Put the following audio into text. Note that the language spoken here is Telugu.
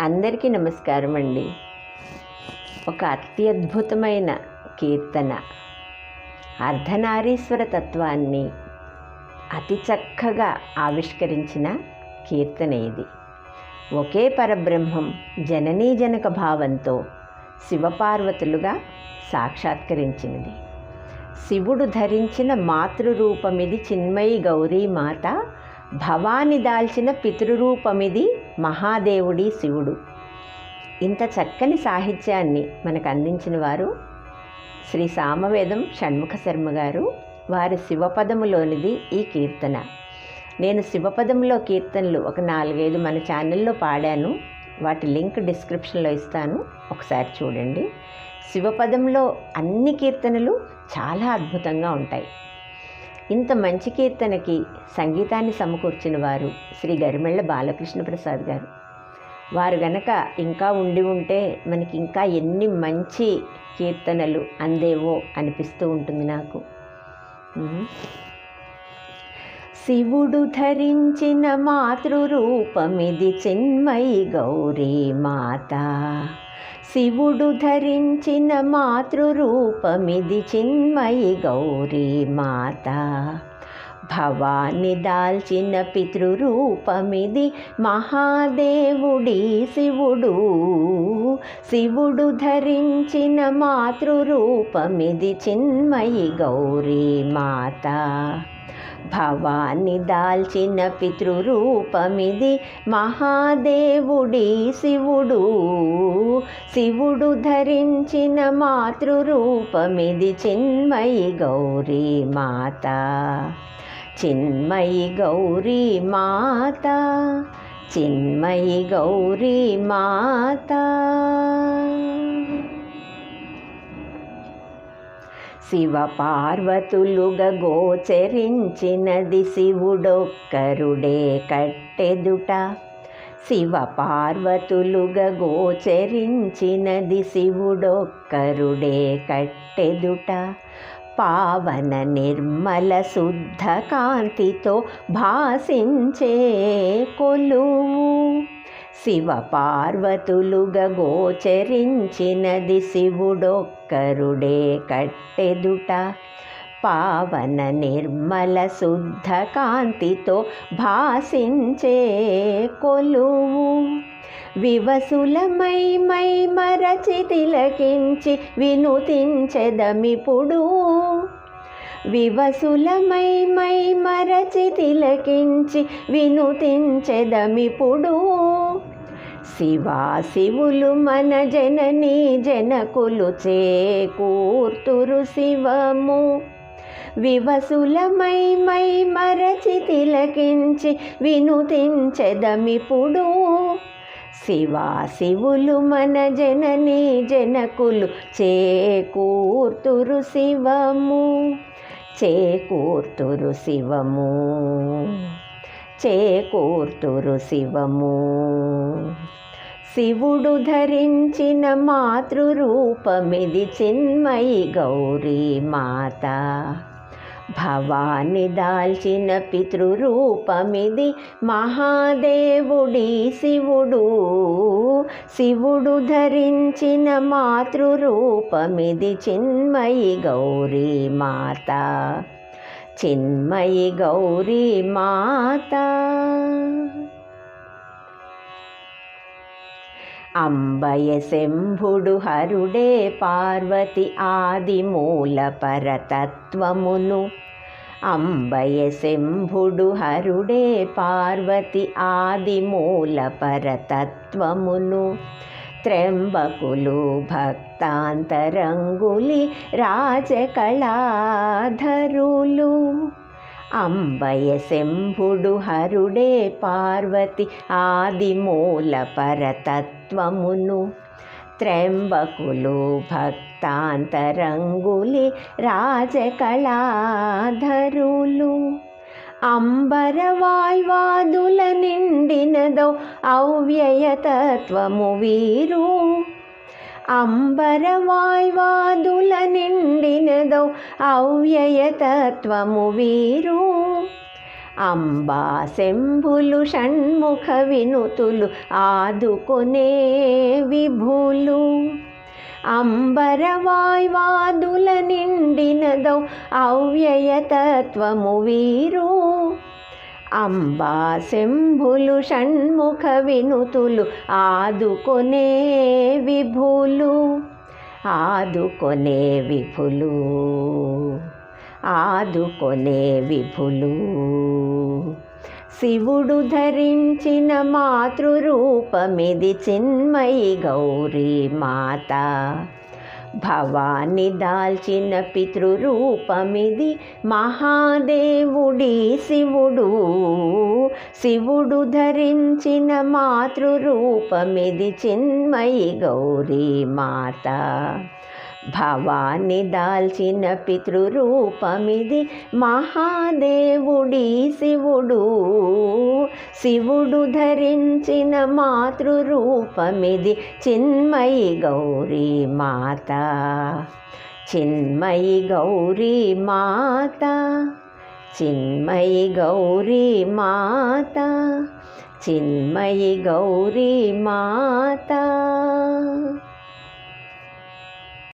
అందరికీ నమస్కారం అండి. ఒక అత్యద్భుతమైన కీర్తన. అర్ధనారీశ్వర తత్వాన్ని అతి చక్కగా ఆవిష్కరించిన కీర్తన ఇది. ఒకే పరబ్రహ్మం జననీ జనక భావంతో శివపార్వతులుగా సాక్షాత్కరించినది. శివుడు ధరించిన మాతృరూపమిది చిన్మయి గౌరీ మాత భవాని దాల్చిన పితృరూపమిది మహాదేవుడి శివుడు. ఇంత చక్కని సాహిత్యాన్ని మనకు అందించిన వారు శ్రీ సామవేదం షణ్ముఖ శర్మ గారు. వారి శివపదములోనిది ఈ కీర్తన. నేను శివపదంలో కీర్తనలు ఒక నాలుగైదు మన ఛానల్లో పాడాను. వాటి లింక్ డిస్క్రిప్షన్లో ఇస్తాను. ఒకసారి చూడండి. శివపదంలో అన్ని కీర్తనలు చాలా అద్భుతంగా ఉంటాయి. ఇంత మంచి కీర్తనకి సంగీతాన్ని సమకూర్చిన వారు శ్రీ గరిమెళ్ళ బాలకృష్ణ ప్రసాద్ గారు. వారు గనక ఇంకా ఉండి ఉంటే మనకి ఇంకా ఎన్ని మంచి కీర్తనలు అందేవో అనిపిస్తూ ఉంటుంది నాకు. శివుడు ధరించిన మాతృరూపమిది చిన్మయి గౌరీ మాత. శివుడు ధరించిన మాతృరూపమిది చిన్మయి గౌరీ మాత. భవాన్ని దాల్చిన పితృరూపమిది మహాదేవుడి శివుడు. శివుడు ధరించిన మాతృరూపమిది చిన్మయి గౌరీ మాత. భవాన్ని దాల్చిన పితృరూపమిది మహాదేవుడి శివుడు. శివుడు ధరించిన మాతృరూపమిది చిన్మయి గౌరీ మాత. చిన్మయి గౌరీ మాత. చిన్మయి గౌరీ మాత. శివ పార్వతులుగా గోచరించినది శివుడొక్కరుడే కట్టెదుట. శివ పార్వతులుగా గోచరించినది శివుడొక్కరుడే కట్టెదుట. పావన నిర్మల శుద్ధ కాంతితో భాసించే కొలువు. శివ పార్వతులుగా గోచరించినది శివుడొక్కరుడే కట్టెదుట. పావన నిర్మల శుద్ధ కాంతితో భాసించే కొలువు. వివసులమై మై మరచి తిలకించి వినుతించెదమిపుడు వివసులమై మై మరచి తిలకించి వినుతించెదమిపుడు శివా శివులు మన జనని జనకులు చేకూర్తురు శివము. వివసులమై మై మరచి తిలకించి వినుతించెదమిపుడు శివా శివులు మన జనని జనకులు చేకూర్తురు శివము. చేకూర్తురు శివము. చేకూర్తురు శివము. శివుడు ధరించిన మాతృరూపమిది చిన్మయి గౌరీ మాత. భవాని దాల్చిన పితృరూపమిది మహాదేవుడి శివుడు. శివుడు ధరించిన మాతృరూపమిది చిన్మయి గౌరీ మాత. చిన్మయి గౌరీ మాత. అంబయ శంభుడు హరుడే పార్వతి ఆది మూల పరతత్వమును. అంబయ శంభుడు హరుడే పార్వతి ఆది మూల పరతత్వమును. త్ర్యంబకులు భక్తాంతరంగులి రాజకళాధరులు. అంబయ శంభుడు హరుడే పార్వతి ఆది మూల పరతత్వమును. త్ర్యంబకులు భక్తాంతరంగులి రాజకళాధరులు. అంబరవాయ్వాదుల నిండినదో అవ్యయతత్వము వీరు అంబరవాయ్వాదుల నిండినదో అవ్యయతత్వము వీరు అంబా శంభులు షణ్ముఖ వినుతులు ఆదుకొనే విభులు అంబరవాయ్వాదుల నిండినదౌ అవ్యయతత్వము వీరు. అంబా శంభులు షణ్ముఖ వినుతులు ఆదుకొనే విభులు ఆదుకొనే విభులు ఆదుకొనే విభులు. శివుడు ధరించిన మాతృరూపమిది చిన్మయి గౌరీ మాత. భవాని దాల్చిన పితృరూపమిది మహాదేవుడి శివుడు. శివుడు ధరించిన మాతృరూపమిది చిన్మయి గౌరీ మాత. భవాన్ని దాల్చిన పితృరూపమిది మహాదేవుడి శివుడు. శివుడు ధరించిన మాతృరూపమిది చిన్మయి గౌరీ మాత. చిన్మయి గౌరీ మాత. చిన్మయి గౌరీ మాత. చిన్మయి గౌరీ మాత.